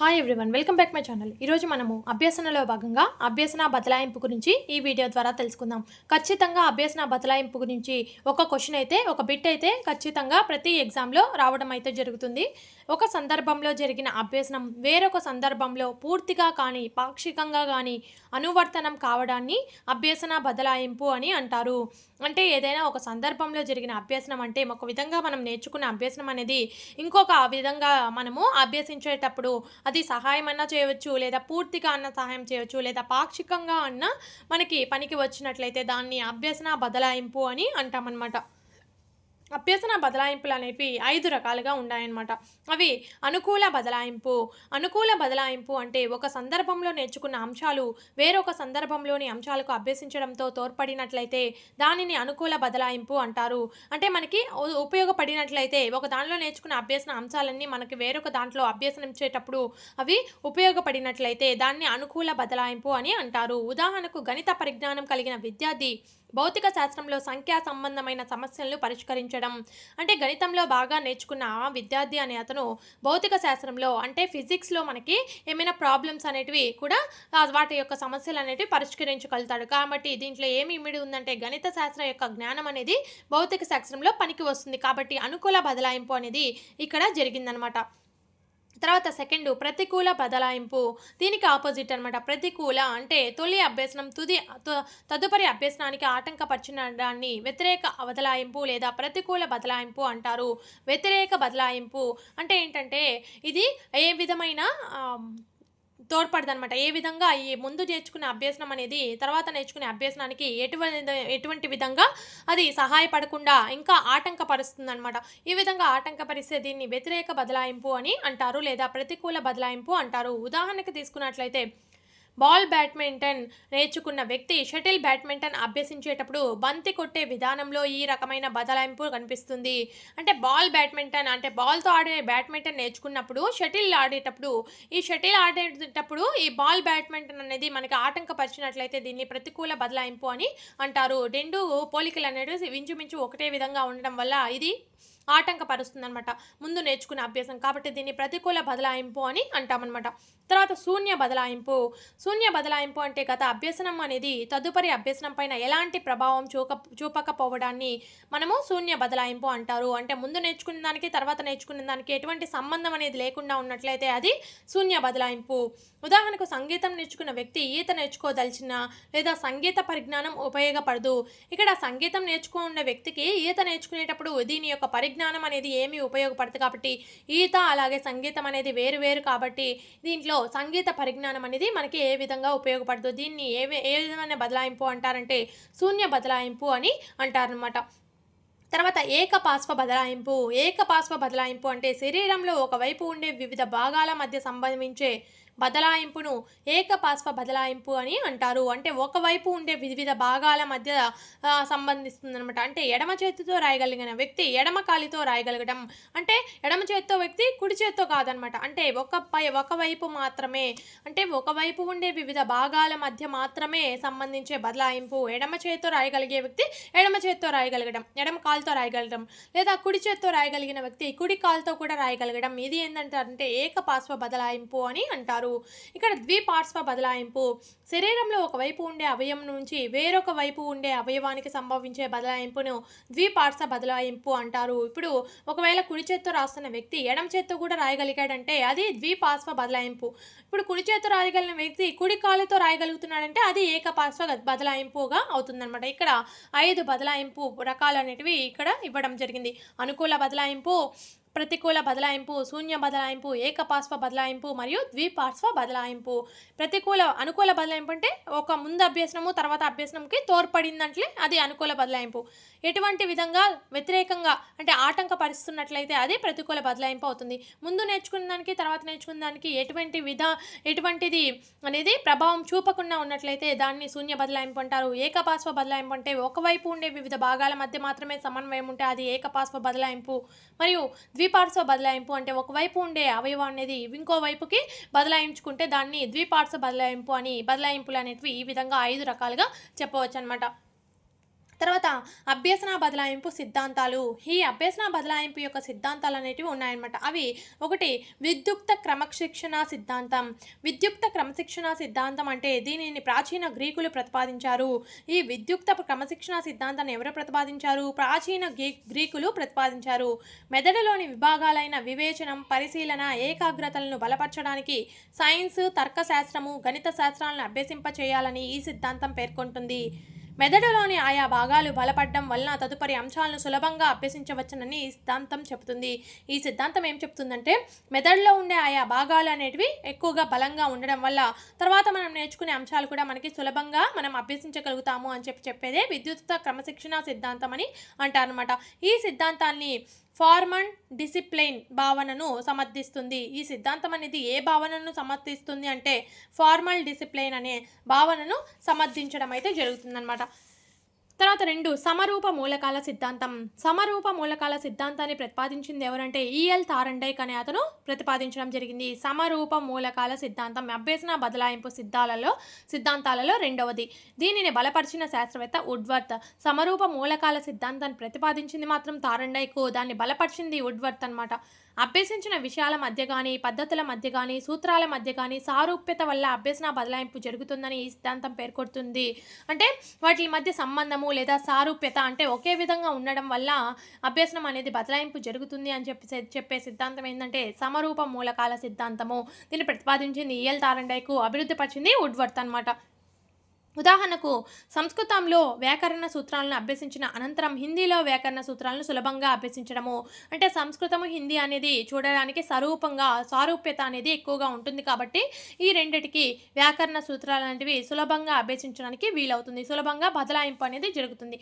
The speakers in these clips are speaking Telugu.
Hi everyone welcome back my channel ఈరోజు మనము అభ్యసనలో భాగంగా అభ్యసన బదలాయింపు గురించి ఈ వీడియో ద్వారా తెలుసుకుందాం. ఖచ్చితంగా అభ్యసన బదలాయింపు గురించి ఒక క్వశ్చన్ అయితే ఒక బిట్ అయితే ఖచ్చితంగా ప్రతి ఎగ్జామ్లో రావడం అయితే జరుగుతుంది. ఒక సందర్భంలో జరిగిన అభ్యసనం వేరొక సందర్భంలో పూర్తిగా కానీ పాక్షికంగా కానీ అనువర్తనం కావడాన్ని అభ్యసన బదలాయింపు అని అంటారు. అంటే ఏదైనా ఒక సందర్భంలో జరిగిన అభ్యసనం అంటే ఒక విధంగా మనం నేర్చుకున్న అభ్యసనం అనేది ఇంకొక విధంగా మనము అభ్యసించేటప్పుడు అది సహాయం అన్నా చేయవచ్చు లేదా పూర్తిగా అన్న సహాయం చేయవచ్చు లేదా పాక్షికంగా అన్న మనకి పనికి వచ్చినట్లయితే దాన్ని అభ్యసన బదలాయింపు అని అంటామన్నమాట. అభ్యసన బదలాయింపులు అనేవి ఐదు రకాలుగా ఉన్నాయన్నమాట. అవి అనుకూల బదలాయింపు అనుకూల బదలాయింపు అంటే ఒక సందర్భంలో నేర్చుకున్న అంశాలు వేరొక సందర్భంలోని అంశాలకు అభ్యసించడంతో తోడ్పడినట్లయితే దానిని అనుకూల బదలాయింపు అంటారు. అంటే మనకి ఉపయోగపడినట్లయితే ఒక దానిలో నేర్చుకున్న అభ్యసన అంశాలన్నీ మనకి వేరొక దాంట్లో అభ్యసనించేటప్పుడు అవి ఉపయోగపడినట్లయితే దాన్ని అనుకూల బదలాయింపు అని అంటారు. ఉదాహరణకు గణిత పరిజ్ఞానం కలిగిన విద్యార్థి భౌతిక శాస్త్రంలో సంఖ్యా సంబంధమైన సమస్యలను పరిష్కరించడం. అంటే గణితంలో బాగా నేర్చుకున్న విద్యార్థి అనే అతను భౌతిక శాస్త్రంలో అంటే ఫిజిక్స్లో మనకి ఏమైనా ప్రాబ్లమ్స్ అనేటివి కూడా వాటి యొక్క సమస్యలు అనేటివి పరిష్కరించగలుగుతాడు. కాబట్టి దీంట్లో ఏమి ఇమిడి ఉందంటే గణిత శాస్త్రం యొక్క జ్ఞానం అనేది భౌతిక శాస్త్రంలో పనికి వస్తుంది. కాబట్టి అనుకూల బదలాయింపు అనేది ఇక్కడ జరిగిందనమాట. తర్వాత సెకండ్ ప్రతికూల బదలాయింపు. దీనికి ఆపోజిట్ అనమాట ప్రతికూల అంటే తొలి అభ్యసనం తుది తదుపరి అభ్యసనానికి ఆటంకపరిచిన దాన్ని వ్యతిరేక బదలాయింపు లేదా ప్రతికూల బదలాయింపు అంటారు. వ్యతిరేక బదలాయింపు అంటే ఏంటంటే ఇది ఏ విధమైన తోడ్పడదనమాట ఏ విధంగా ఈ ముందు నేర్చుకునే అభ్యసనం అనేది తర్వాత నేర్చుకునే అభ్యసనానికి ఎటువంటి ఎటువంటి విధంగా అది సహాయపడకుండా ఇంకా ఆటంకపరుస్తుంది అనమాట ఈ విధంగా ఆటంకపరిస్తే దీన్ని వ్యతిరేక బదలాయింపు అని అంటారు లేదా ప్రతికూల బదలాయింపు అంటారు. ఉదాహరణకు తీసుకున్నట్లయితే బాల్ బ్యాడ్మింటన్ నేర్చుకున్న వ్యక్తి షటిల్ బ్యాడ్మింటన్ అభ్యసించేటప్పుడు బంతి కొట్టే విధానంలో ఈ రకమైన బదలాయింపు కనిపిస్తుంది. అంటే బాల్ బ్యాడ్మింటన్ అంటే బాల్తో ఆడే బ్యాడ్మింటన్ నేర్చుకున్నప్పుడు షటిల్ ఆడేటప్పుడు ఈ షటిల్ ఆడేటప్పుడు ఈ బాల్ బ్యాడ్మింటన్ అనేది మనకి ఆటంకపరిచినట్లయితే దీన్ని ప్రతికూల బదలాయింపు అని అంటారు. రెండు పోలికలు అనేవి ఇంచుమించు ఒకటే విధంగా ఉండడం వల్ల ఇది ఆటంకపరుస్తుందనమాట ముందు నేర్చుకునే అభ్యాసం కాబట్టి దీన్ని ప్రతికూల బదలాయింపు అని అంటామన్నమాట. తర్వాత శూన్య బదలాయింపు. శూన్య బదలాయింపు అంటే గత అభ్యసనం అనేది తదుపరి అభ్యసనం పైన ఎలాంటి ప్రభావం చూక చూపకపోవడాన్ని మనము శూన్య బదలాయింపు అంటారు. అంటే ముందు నేర్చుకున్న దానికి తర్వాత నేర్చుకున్న దానికి ఎటువంటి సంబంధం అనేది లేకుండా ఉన్నట్లయితే అది శూన్య బదలాయింపు. ఉదాహరణకు సంగీతం నేర్చుకున్న వ్యక్తి ఈత నేర్చుకోదలిచిన లేదా సంగీత పరిజ్ఞానం ఉపయోగపడదు. ఇక్కడ సంగీతం నేర్చుకున్న వ్యక్తికి ఈత నేర్చుకునేటప్పుడు దీని యొక్క పరిజ్ఞానం అనేది ఏమీ ఉపయోగపడదు కాబట్టి ఈత అలాగే సంగీతం అనేది వేరు వేరు కాబట్టి దీంట్లో సంగీత పరిజ్ఞానం అనేది మనకి ఏ విధంగా ఉపయోగపడదు. దీన్ని ఏ ఏ విధమైన బదలాయింపు అంటారంటే శూన్య బదలాయింపు అని అంటారనమాట తర్వాత ఏకపాశ్వ బదలాయింపు. ఏకపాశ్వ బదలాయింపు అంటే శరీరంలో ఒకవైపు ఉండే వివిధ భాగాల మధ్య సంబంధించే బదలాయింపును ఏకపార్శ్వ బదలాయింపు అని అంటారు. అంటే ఒకవైపు ఉండే వివిధ భాగాల మధ్య సంబంధిస్తుందనమాట అంటే ఎడమ చేతితో రాయగలిగిన వ్యక్తి ఎడమ కాలితో రాయగలగడం అంటే ఎడమ చేత్తో వ్యక్తి కుడి చేత్తో కాదనమాట అంటే ఒక పై ఒకవైపు మాత్రమే అంటే ఒకవైపు ఉండే వివిధ భాగాల మధ్య మాత్రమే సంబంధించే బదలాయింపు. ఎడమ చేత్తో రాయగలిగే వ్యక్తి ఎడమ చేత్తో రాయగలగడం ఎడమ కాలుతో రాయగలగడం లేదా కుడి చేత్తో రాయగలిగిన వ్యక్తి కుడి కాలుతో కూడా రాయగలగడం ఇది ఏంటంటే ఏకపార్శ్వ బదలాయింపు అని అంటారు. ఇక్కడ ద్విపార్శ్వ బదలాయింపు శరీరంలో ఒకవైపు ఉండే అవయవం నుంచి వేరొక వైపు ఉండే అవయవానికి సంభవించే బదలాయింపును ద్విపార్శ్వ బదలాయింపు అంటారు. ఇప్పుడు ఒకవేళ కుడి చేత్తో రాస్తున్న వ్యక్తి ఎడమ చేత్తో కూడా రాయగలిగాడంటే అది ద్విపార్శ్వ బదలాయింపు. ఇప్పుడు కుడి చేత్తో రాయగలిగిన వ్యక్తి కుడి కాలుతో రాయగలుగుతున్నాడంటే అది ఏకపార్శ్వ బదలాయింపుగా అవుతుందన్నమాట. ఇక్కడ ఐదు బదలాయింపు రకాలు అనేటివి ఇక్కడ ఇవ్వడం జరిగింది. అనుకూల బదలాయింపు ప్రతికూల బదలాయింపు శూన్య బదలాయింపు ఏకపార్శ్వ బదలాయింపు మరియు ద్విపార్శ్వ బదలాయింపు. ప్రతికూల అనుకూల బదలాయింపు అంటే ఒక ముందు అభ్యసనము తర్వాత అభ్యసనంకి తోడ్పడిందంటే అది అనుకూల బదలాయింపు. ఎటువంటి విధంగా వ్యతిరేకంగా అంటే ఆటంకపరుస్తున్నట్లయితే అది ప్రతికూల బదలాయింపు అవుతుంది. ముందు నేర్చుకున్న దానికి తర్వాత నేర్చుకున్న దానికి ఎటువంటి విధ ఎటువంటిది అనేది ప్రభావం చూపకుండా ఉన్నట్లయితే దాన్ని శూన్య బదలాయింపు అంటారు. ఏకపార్శ్వ బదలాయింపు అంటే ఒకవైపు ఉండే వివిధ భాగాల మధ్య మాత్రమే సమన్వయం ఉంటే అది ఏకపార్శ్వ బదలాయింపు. మరియు ద్విపార్శ్వ బదలాయింపు అంటే ఒకవైపు ఉండే అవయవం అనేది ఇంకో వైపుకి బదలాయించుకుంటే దాన్ని ద్విపార్శ్వ బదలాయింపు అని బదలాయింపులు అనేటివి ఈ విధంగా ఐదు రకాలుగా చెప్పవచ్చు అనమాట తర్వాత అభ్యసన బదలాయింపు సిద్ధాంతాలు. ఈ అభ్యసన బదలాయింపు యొక్క సిద్ధాంతాలు అనేటివి ఉన్నాయన్నమాట. అవి ఒకటి విద్యుక్త క్రమశిక్షణ సిద్ధాంతం. విద్యుక్త క్రమశిక్షణ సిద్ధాంతం అంటే దీనిని ప్రాచీన గ్రీకులు ప్రతిపాదించారు. ఈ విద్యుక్త క్రమశిక్షణ సిద్ధాంతాన్ని ఎవరు ప్రతిపాదించారు? ప్రాచీన గ్రీ- గ్రీకులు ప్రతిపాదించారు. మెదడులోని విభాగాలైన వివేచనం పరిశీలన ఏకాగ్రతలను బలపరచడానికి సైన్స్ తర్కశాస్త్రము గణిత శాస్త్రాలను అభ్యసింప చేయాలని ఈ సిద్ధాంతం పేర్కొంటుంది. మెదడులోని ఆయా భాగాలు బలపడడం వలన తదుపరి అంశాలను సులభంగా అభ్యసించవచ్చునని ఈ సిద్ధాంతం చెబుతుంది. ఈ సిద్ధాంతం ఏం చెప్తుందంటే మెదడులో ఉండే ఆయా భాగాలు అనేటివి ఎక్కువగా బలంగా ఉండడం వల్ల తర్వాత మనం నేర్చుకునే అంశాలు కూడా మనకి సులభంగా మనం అభ్యసించగలుగుతాము అని చెప్పి చెప్పేదే విద్యుత్ క్రమశిక్షణ సిద్ధాంతం అని అంటారనమాట ఈ సిద్ధాంతాన్ని ఫార్మన్ డిసిప్లైన్ భావనను సమర్థిస్తుంది. ఈ సిద్ధాంతం అనేది ఏ భావనను సమర్థిస్తుంది అంటే ఫార్మల్ డిసిప్లైన్ అనే భావనను సమర్థించడం అయితే జరుగుతుందన్నమాట. తర్వాత రెండు సమరూప మూలకాల సిద్ధాంతం. సమరూప మూలకాల సిద్ధాంతాన్ని ప్రతిపాదించింది ఎవరంటే ఈఎల్ తారండైక్ అనే అతను ప్రతిపాదించడం జరిగింది. సమరూప మూలకాల సిద్ధాంతం అభ్యసన బదలాయింపు సిద్ధాలలో సిద్ధాంతాలలో రెండవది. దీనిని బలపరిచిన శాస్త్రవేత్త ఉడ్వర్త్ సమరూప మూలకాల సిద్ధాంతాన్ని ప్రతిపాదించింది మాత్రం తారండైకు దాన్ని బలపరిచింది ఉడ్వర్త్ అన్నమాట. అభ్యసించిన విషయాల మధ్య కానీ పద్ధతుల మధ్య కానీ సూత్రాల మధ్య కానీ సారూప్యత వల్ల అభ్యసన బదలాయింపు జరుగుతుందని ఈ సిద్ధాంతం పేర్కొడుతుంది. అంటే వాటి మధ్య సంబంధము లేదా సారూప్యత అంటే ఒకే విధంగా ఉండడం వల్ల అభ్యసనం అనేది బదలాయింపు జరుగుతుంది అని చెప్పి చెప్పే సిద్ధాంతం ఏంటంటే సమరూప మూలకాల సిద్ధాంతము. దీన్ని ప్రతిపాదించింది ఈఎల్ తారండైకు అభివృద్ధి పరిచింది వుడ్వర్త్ అనమాట ఉదాహరణకు సంస్కృతంలో వ్యాకరణ సూత్రాలను అభ్యసించిన అనంతరం హిందీలో వ్యాకరణ సూత్రాలను సులభంగా అభ్యసించడము. అంటే సంస్కృతము హిందీ అనేది చూడడానికి స్వరూపంగా సారూప్యత అనేది ఎక్కువగా ఉంటుంది కాబట్టి ఈ రెండిటికి వ్యాకరణ సూత్రాలు అనేటివి సులభంగా అభ్యసించడానికి వీలవుతుంది. సులభంగా బదలాయింపు అనేది జరుగుతుంది.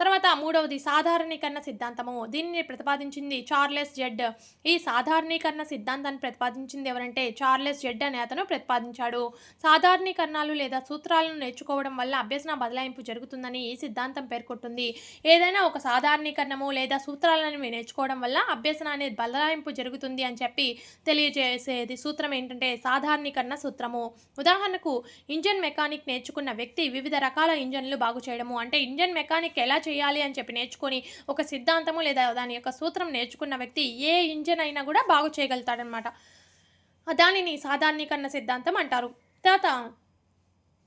తర్వాత మూడవది సాధారణీకరణ సిద్ధాంతము. దీనిని ప్రతిపాదించింది చార్లెస్ జెడ్. ఈ సాధారణీకరణ సిద్ధాంతాన్ని ప్రతిపాదించింది ఎవరంటే చార్లెస్ జెడ్ అనే అతను ప్రతిపాదించాడు. సాధారణీకరణాలు లేదా సూత్రాలను నేర్చుకోవడం వల్ల అభ్యసన బదలాయింపు జరుగుతుందని ఈ సిద్ధాంతం పేర్కొంటుంది. ఏదైనా ఒక సాధారణీకరణము లేదా సూత్రాలను నేర్చుకోవడం వల్ల అభ్యసన అనేది బదలాయింపు జరుగుతుంది అని చెప్పి తెలియజేసేది సూత్రం ఏంటంటే సాధారణీకరణ సూత్రము. ఉదాహరణకు ఇంజన్ మెకానిక్ నేర్చుకున్న వ్యక్తి వివిధ రకాల ఇంజన్లు బాగు చేయడము. అంటే ఇంజన్ మెకానిక్ ఎలా చేయాలి అని చెప్పి నేర్చుకొని ఒక సిద్ధాంతము లేదా దాని యొక్క సూత్రం నేర్చుకున్న వ్యక్తి ఏ ఇంజన్ అయినా కూడా బాగు చేయగలుగుతాడనమాట. దానిని సాధారణీకరణ సిద్ధాంతం అంటారు. తర్వాత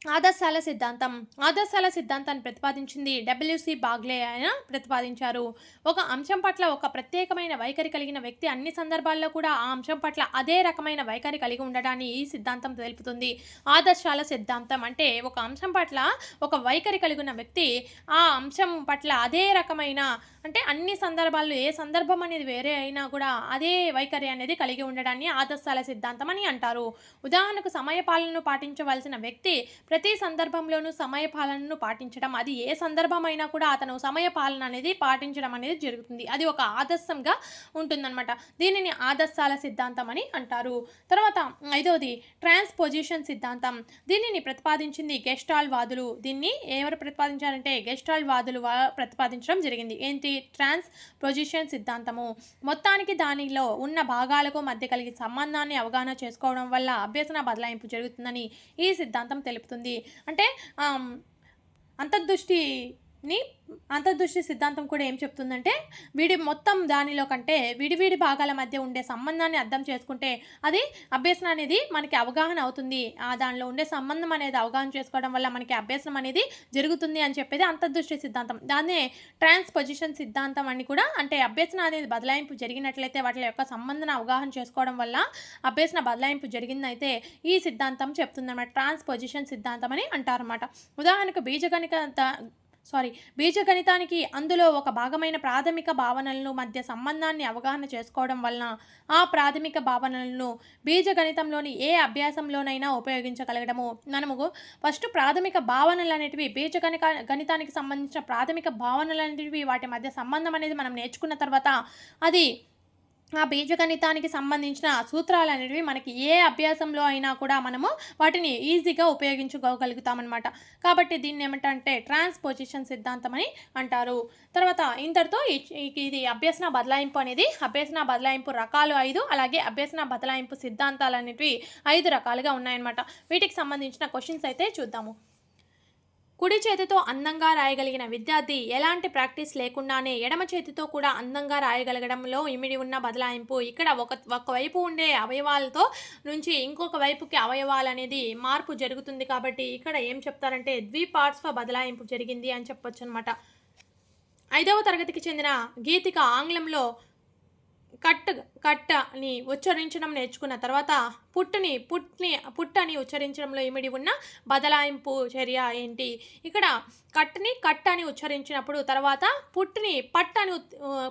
ఆదర్శాల సిద్ధాంతం. ఆదర్శాల సిద్ధాంతాన్ని ప్రతిపాదించింది డబ్ల్యూసి బాగ్లే ఆయన ప్రతిపాదించారు. ఒక అంశం పట్ల ఒక ప్రత్యేకమైన వైఖరి కలిగిన వ్యక్తి అన్ని సందర్భాల్లో కూడా ఆ అంశం పట్ల అదే రకమైన వైఖరి కలిగి ఉండడాన్ని ఈ సిద్ధాంతం తెలుపుతుంది. ఆదర్శాల సిద్ధాంతం అంటే ఒక అంశం పట్ల ఒక వైఖరి కలిగిన వ్యక్తి ఆ అంశం పట్ల అదే రకమైన అంటే అన్ని సందర్భాల్లో ఏ సందర్భం అనేది వేరే అయినా కూడా అదే వైఖరి అనేది కలిగి ఉండడాన్ని ఆదర్శాల సిద్ధాంతం అని అంటారు. ఉదాహరణకు సమయపాలనను పాటించవలసిన వ్యక్తి ప్రతి సందర్భంలోనూ సమయపాలనను పాటించడం అది ఏ సందర్భం అయినా కూడా అతను సమయపాలన అనేది పాటించడం అనేది జరుగుతుంది. అది ఒక ఆదర్శంగా ఉంటుందన్నమాట. దీనిని ఆదర్శాల సిద్ధాంతం అని అంటారు. తర్వాత ఐదవది ట్రాన్స్పోజిషన్ సిద్ధాంతం. దీనిని ప్రతిపాదించింది గెస్టాల్ వాదులు దీన్ని ఎవరు ప్రతిపాదించారంటే గెస్టాల్ వాదులు ప్రతిపాదించడం జరిగింది. ఏంటి? ట్రాన్స్ పొజిషన్ సిద్ధాంతము. మొత్తానికి దానిలో ఉన్న భాగాలకు మధ్య కలిగే సంబంధాన్ని అవగాహన చేసుకోవడం వల్ల అభ్యసన బదలాయింపు జరుగుతుందని ఈ సిద్ధాంతం తెలుపుతుంది. ఉంటుంది అంటే అంతర్దృష్టి ని అంతర్దృష్టి సిద్ధాంతం కూడా ఏం చెప్తుందంటే వీడి మొత్తం దానిలో కంటే విడివిడి భాగాల మధ్య ఉండే సంబంధాన్ని అర్థం చేసుకుంటే అది అభ్యసనం అనేది మనకి అవగాహన అవుతుంది. ఆ దానిలో ఉండే సంబంధం అనేది అవగాహన చేసుకోవడం వల్ల మనకి అభ్యసనం అనేది జరుగుతుంది అని చెప్పేది అంతర్దృష్టి సిద్ధాంతం. దాన్నే ట్రాన్స్పొజిషన్ సిద్ధాంతం అని కూడా అంటే అభ్యసన అనేది బదలాయింపు జరిగినట్లయితే వాటి యొక్క సంబంధం అవగాహన చేసుకోవడం వల్ల అభ్యసన బదలాయింపు జరిగిందైతే ఈ సిద్ధాంతం చెప్తుందన్నమాట. ట్రాన్స్పొజిషన్ సిద్ధాంతం అని అంటారన్నమాట. ఉదాహరణకు బీజగణిత సారీ బీజగణితానికి అందులో ఒక భాగమైన ప్రాథమిక భావనలను మధ్య సంబంధాన్ని అవగాహన చేసుకోవడం వలన ఆ ప్రాథమిక భావనలను బీజగణితంలోని ఏ అభ్యాసంలోనైనా ఉపయోగించగలగడము. మనము ఫస్ట్ ప్రాథమిక భావనలు అనేటివి బీజగణిక గణితానికి సంబంధించిన ప్రాథమిక భావనలు అనేటివి వాటి మధ్య సంబంధం అనేది మనం నేర్చుకున్న తర్వాత అది ఆ బీజగణితానికి సంబంధించిన సూత్రాలు అనేవి మనకి ఏ అభ్యాసంలో అయినా కూడా మనము వాటిని ఈజీగా ఉపయోగించుకోగలుగుతామన్నమాట. కాబట్టి దీన్ని ఏమిటంటే ట్రాన్స్పోజిషన్ సిద్ధాంతం అని అంటారు. తర్వాత ఇంతటితో ఈ- ఇది అభ్యసన బదలాయింపు అనేది అభ్యసన బదలాయింపు రకాలు ఐదు అలాగే అభ్యసన బదలాయింపు సిద్ధాంతాలు అనేవి ఐదు రకాలుగా ఉన్నాయన్నమాట. వీటికి సంబంధించిన క్వశ్చన్స్ అయితే చూద్దాము. కుడి చేతితో అందంగా రాయగలిగిన విద్యార్థి ఎలాంటి ప్రాక్టీస్ లేకుండానే ఎడమ చేతితో కూడా అందంగా రాయగలగడంలో ఇమిడి ఉన్న బదలాయింపు. ఇక్కడ ఒక ఒకవైపు ఉండే అవయవాలతో నుంచి ఇంకొక వైపుకి అవయవాలు అనేది మార్పు జరుగుతుంది కాబట్టి ఇక్కడ ఏం చెప్తారంటే ద్విపార్శ్వ బదలాయింపు జరిగింది అని చెప్పొచ్చు అనమాట ఐదవ తరగతికి చెందిన గీతిక ఆంగ్లంలో కట్ కట్ని ఉచ్చరించడం నేర్చుకున్న తర్వాత పుట్టుని పుట్ని పుట్టని ఉచ్చరించడంలో ఇమిడి ఉన్న బదలాయింపు చర్య ఏంటి? ఇక్కడ కట్ని కట్ అని ఉచ్చరించినప్పుడు తర్వాత పుట్టుని పట్ అని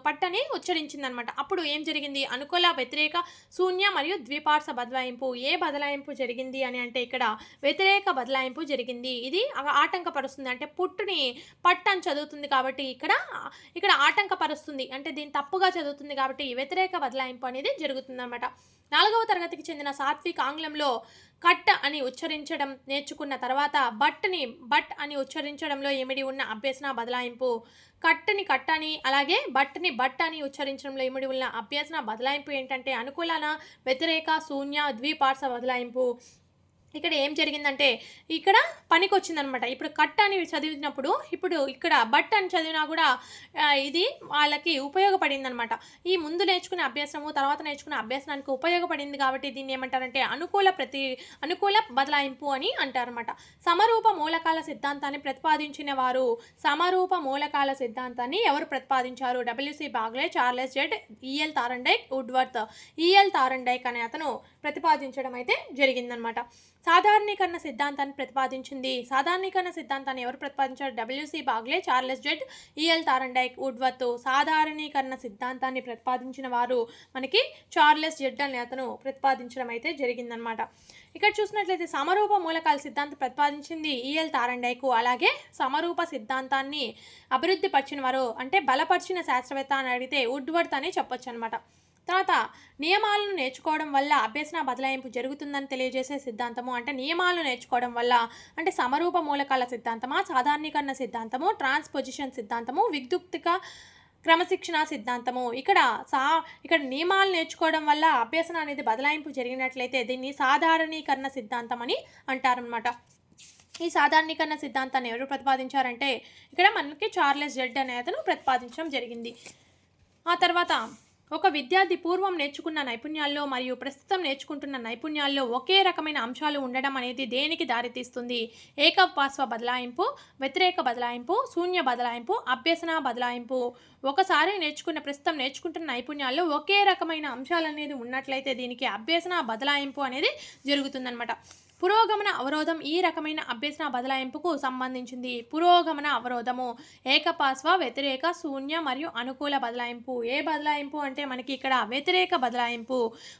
పట్టని ఉచ్చరించిందనమాట. అప్పుడు ఏం జరిగింది? అనుకూల వ్యతిరేక శూన్య మరియు ద్విపార్శ బదలాయింపు. ఏ బదలాయింపు జరిగింది అని అంటే ఇక్కడ వ్యతిరేక బదలాయింపు జరిగింది. ఇది ఆటంకపరుస్తుంది. అంటే పుట్టుని పట్ అని చదువుతుంది కాబట్టి ఇక్కడ ఇక్కడ ఆటంకపరుస్తుంది. అంటే దీన్ని తప్పుగా చదువుతుంది కాబట్టి వ్యతిరేక బదలాయింపు అనేది జరుగుతుందన్నమాట. నాలుగవ తరగతికి చెందిన సాత్విక్ ఆంగ్లంలో కట్ అని ఉచ్చరించడం నేర్చుకున్న తర్వాత బట్ని బట్ అని ఉచ్చరించడంలో ఇమిడి ఉన్న అభ్యసన బదలాయింపు కట్టని కట్ అని అలాగే బట్ని బట్ అని ఉచ్చరించడంలో ఇమిడి ఉన్న అభ్యసన బదలాయింపు ఏంటంటే అనుకూలన వ్యతిరేక శూన్య ద్విపార్శ బదలాయింపు. ఇక్కడ ఏం జరిగిందంటే ఇక్కడ పనికి వచ్చిందనమాట ఇప్పుడు కట్ అని చదివినప్పుడు ఇప్పుడు ఇక్కడ బట్ అని చదివినా కూడా ఇది వాళ్ళకి ఉపయోగపడింది అనమాట ఈ ముందు నేర్చుకునే అభ్యాసము తర్వాత నేర్చుకునే అభ్యాసానికి ఉపయోగపడింది కాబట్టి దీన్ని ఏమంటారంటే అనుకూల ప్రతి అనుకూల బదలాయింపు అని అంటారనమాట. సమరూప మూలకాల సిద్ధాంతాన్ని ప్రతిపాదించిన వారు సమరూప మూలకాల సిద్ధాంతాన్ని ఎవరు ప్రతిపాదించారు? W C Bagley Charles Judd E L Thorndike Woodworth. E L Thorndike అనే అతను ప్రతిపాదించడం అయితే జరిగిందనమాట. సాధారణీకరణ సిద్ధాంతాన్ని ప్రతిపాదించింది. సాధారణీకరణ సిద్ధాంతాన్ని ఎవరు ప్రతిపాదించారు? W C Bagley Charles Judd E L Thorndike Woodworth సాధారణీకరణ సిద్ధాంతాన్ని ప్రతిపాదించిన వారు మనకి చార్లెస్ జెడ్ అనే అతను ప్రతిపాదించడం అయితే జరిగిందనమాట ఇక్కడ చూసినట్లయితే సమరూప మూలకాల సిద్ధాంతం ప్రతిపాదించింది ఈఎల్ తారండైకు అలాగే సమరూప సిద్ధాంతాన్ని అభివృద్ధి పరిచిన వారు అంటే బలపరిచిన శాస్త్రవేత్త అని అడిగితే ఉడ్వర్త్ అని చెప్పొచ్చు అనమాట తర్వాత నియమాలను నేర్చుకోవడం వల్ల అభ్యసన బదలాయింపు జరుగుతుందని తెలియజేసే సిద్ధాంతము అంటే నియమాలను నేర్చుకోవడం వల్ల అంటే సమరూప మూలకాల సిద్ధాంతమా సాధారణీకరణ సిద్ధాంతము ట్రాన్స్పొజిషన్ సిద్ధాంతము విద్యుక్తిక క్రమశిక్షణ సిద్ధాంతము. ఇక్కడ సా ఇక్కడ నియమాలు నేర్చుకోవడం వల్ల అభ్యసన అనేది బదలాయింపు జరిగినట్లయితే దీన్ని సాధారణీకరణ సిద్ధాంతం అని అంటారనమాట ఈ సాధారణీకరణ సిద్ధాంతాన్ని ఎవరు ప్రతిపాదించారంటే ఇక్కడ మనకి చార్లెస్ జెడ్ అనే అతను ప్రతిపాదించడం జరిగింది. ఆ తర్వాత ఒక విద్యార్థి పూర్వం నేర్చుకున్న నైపుణ్యాల్లో మరియు ప్రస్తుతం నేర్చుకుంటున్న నైపుణ్యాల్లో ఒకే రకమైన అంశాలు ఉండడం అనేది దేనికి దారితీస్తుంది? ఏకపాస్వ బదలాయింపు వ్యతిరేక బదలాయింపు శూన్య బదలాయింపు అభ్యసన బదలాయింపు. ఒకసారి నేర్చుకున్న ప్రస్తుతం నేర్చుకుంటున్న నైపుణ్యాల్లో ఒకే రకమైన అంశాలు అనేది ఉన్నట్లయితే దీనికి అభ్యసన బదలాయింపు అనేది జరుగుతుందన్నమాట. పురోగమన అవరోధం ఈ రకమైన అభ్యసన బదలాయింపుకు సంబంధించింది. పురోగమన అవరోధము ఏకపాస్వ వ్యతిరేక శూన్య మరియు అనుకూల బదలాయింపు. ఏ బదలాయింపు అంటే మనకి ఇక్కడ వ్యతిరేక బదలాయింపు.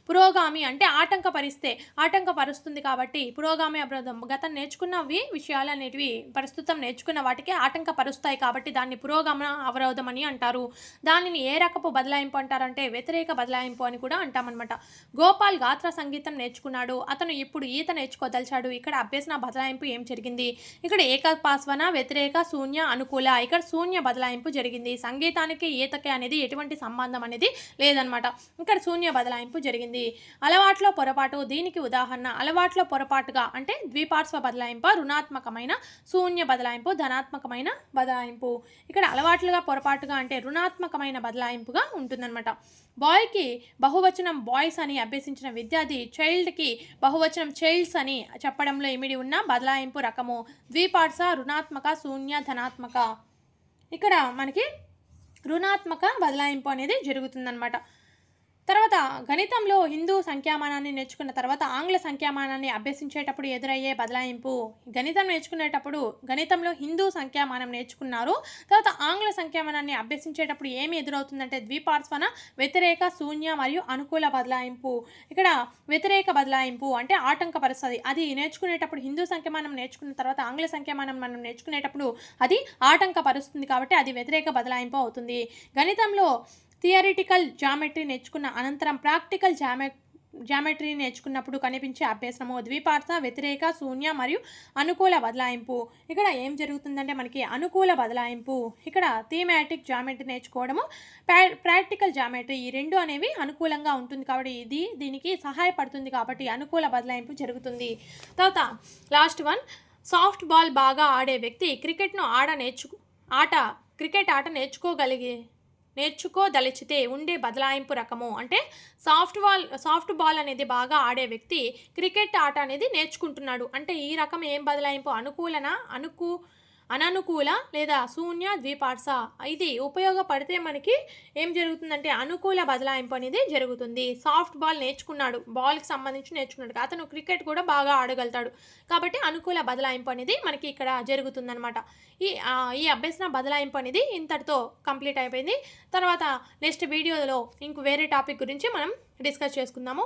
పురోగామి అంటే ఆటంకపరిస్తే ఆటంకపరుస్తుంది కాబట్టి పురోగామి అవరోధం. గతం నేర్చుకున్నవి విషయాలు అనేటివి ప్రస్తుతం నేర్చుకున్న వాటికి ఆటంకపరుస్తాయి కాబట్టి దాన్ని పురోగమన అవరోధం అని అంటారు. దానిని ఏ రకపు బదలాయింపు అంటారంటే వ్యతిరేక బదలాయింపు అని కూడా అంటామన్నమాట. గోపాల్ గాత్ర సంగీతం నేర్చుకున్నాడు. అతను ఇప్పుడు ఈత నేర్చుకో వదల్చాడు. ఇక్కడ అభ్యసన బదలాయింపు ఏం జరిగింది? ఇక్కడ ఏకపాస్వన వ్యతిరేక శూన్య అనుకూల. ఇక్కడ శూన్య బదలాయింపు జరిగింది. సంగీతానికి ఈతకి అనేది ఎటువంటి సంబంధం అనేది లేదనమాట ఇక్కడ శూన్య బదలాయింపు జరిగింది. అలవాట్లో పొరపాటు దీనికి ఉదాహరణ. అలవాట్లో పొరపాటుగా అంటే ద్విపార్శ్వ బదలాయింపు రుణాత్మకమైన శూన్య బదలాయింపు ధనాత్మకమైన బదలాయింపు. ఇక్కడ అలవాట్లుగా పొరపాటుగా అంటే రుణాత్మకమైన బదలాయింపుగా ఉంటుందన్నమాట. బాయ్కి బహువచనం బాయ్స్ అని అభ్యసించిన విద్యార్థి చైల్డ్కి బహువచనం చైల్డ్స్ అని చెప్పడంలో ఇమిడి ఉన్న బదలాయింపు రకము ద్విపార్శ రుణాత్మక శూన్య ధనాత్మక. ఇక్కడ మనకి రుణాత్మక బదలాయింపు అనేది జరుగుతుందన్నమాట. తర్వాత గణితంలో హిందూ సంఖ్యామానాన్ని నేర్చుకున్న తర్వాత ఆంగ్ల సంఖ్యామానాన్ని అభ్యసించేటప్పుడు ఎదురయ్యే బదలాయింపు. గణితం నేర్చుకునేటప్పుడు గణితంలో హిందూ సంఖ్యామానం నేర్చుకున్నారు. తర్వాత ఆంగ్ల సంఖ్యామానాన్ని అభ్యసించేటప్పుడు ఏమి ఎదురవుతుందంటే ద్విపార్శ్వన వ్యతిరేక శూన్య మరియు అనుకూల బదలాయింపు. ఇక్కడ వ్యతిరేక బదలాయింపు అంటే ఆటంకపరుస్తుంది అది నేర్చుకునేటప్పుడు హిందూ సంఖ్యామానం నేర్చుకున్న తర్వాత ఆంగ్ల సంఖ్యామానం మనం నేర్చుకునేటప్పుడు అది ఆటంకపరుస్తుంది కాబట్టి అది వ్యతిరేక బదలాయింపు అవుతుంది. గణితంలో థియరిటికల్ జామెట్రీ నేర్చుకున్న అనంతరం ప్రాక్టికల్ జామె జామెట్రీ నేర్చుకున్నప్పుడు కనిపించే అభ్యసనము ద్విపార్శ వ్యతిరేక శూన్య మరియు అనుకూల బదలాయింపు. ఇక్కడ ఏం జరుగుతుందంటే మనకి అనుకూల బదలాయింపు. ఇక్కడ థీమాటిక్ జామెట్రీ నేర్చుకోవడము ప్రా- ప్రాక్టికల్ జామెట్రీ ఈ రెండు అనేవి అనుకూలంగా ఉంటుంది కాబట్టి ఇది దీనికి సహాయపడుతుంది కాబట్టి అనుకూల బదలాయింపు జరుగుతుంది. తర్వాత లాస్ట్ వన్ సాఫ్ట్ బాల్ బాగా ఆడే వ్యక్తి క్రికెట్ను ఆడ నేర్చు ఆట క్రికెట్ ఆట నేర్చుకోగలిగే నేర్చుకోదలిచితే ఉండే బదలాయింపు రకము. అంటే సాఫ్ట్ బాల్ సాఫ్ట్ బాల్ అనేది బాగా ఆడే వ్యక్తి క్రికెట్ ఆట అనేది నేర్చుకుంటున్నాడు. అంటే ఈ రకం ఏం బదలాయింపు? అనుకూలన? అనుకూ అననుకూల లేదా శూన్య ద్విపార్స ఇది ఉపయోగపడితే మనకి ఏం జరుగుతుందంటే అనుకూల బదలాయింపు అనేది జరుగుతుంది. సాఫ్ట్ బాల్ నేర్చుకున్నాడు. బాల్కి సంబంధించి నేర్చుకున్నాడు. అతను క్రికెట్ కూడా బాగా ఆడగలుగుతాడు. కాబట్టి అనుకూల బదలాయింపు అనేది మనకి ఇక్కడ జరుగుతుందనమాట ఈ ఈ అభ్యసన బదలాయింపు అనేది ఇంతటితో కంప్లీట్ అయిపోయింది. తర్వాత నెక్స్ట్ వీడియోలో ఇంక వేరే టాపిక్ గురించి మనం డిస్కస్ చేసుకుందాము.